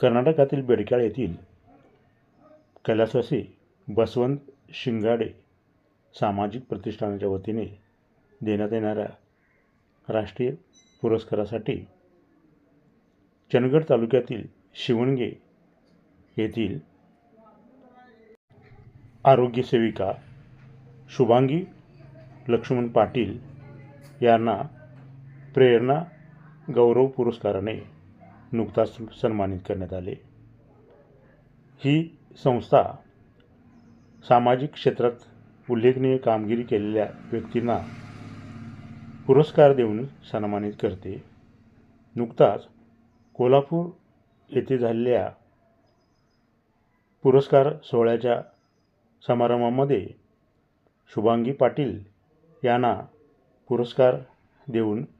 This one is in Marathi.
कर्नाटकातील बेडक्याळ येथील कैलासवासी बसवंत शिंगाडे सामाजिक प्रतिष्ठानाच्या वतीने देण्यात येणाऱ्या राष्ट्रीय पुरस्कारासाठी चंदगड तालुक्यातील शिवणगे येथील आरोग्यसेविका शुभांगी लक्ष्मण पाटील यांना प्रेरणा गौरव पुरस्काराने नुकताच सन्मानित करण्यात आले. ही संस्था सामाजिक क्षेत्रात उल्लेखनीय कामगिरी केलेल्या व्यक्तींना पुरस्कार देऊन सन्मानित करते. नुकताच कोल्हापूर येथे झालेल्या पुरस्कार सोहळ्याच्या समारंभामध्ये शुभांगी पाटील यांना पुरस्कार देऊन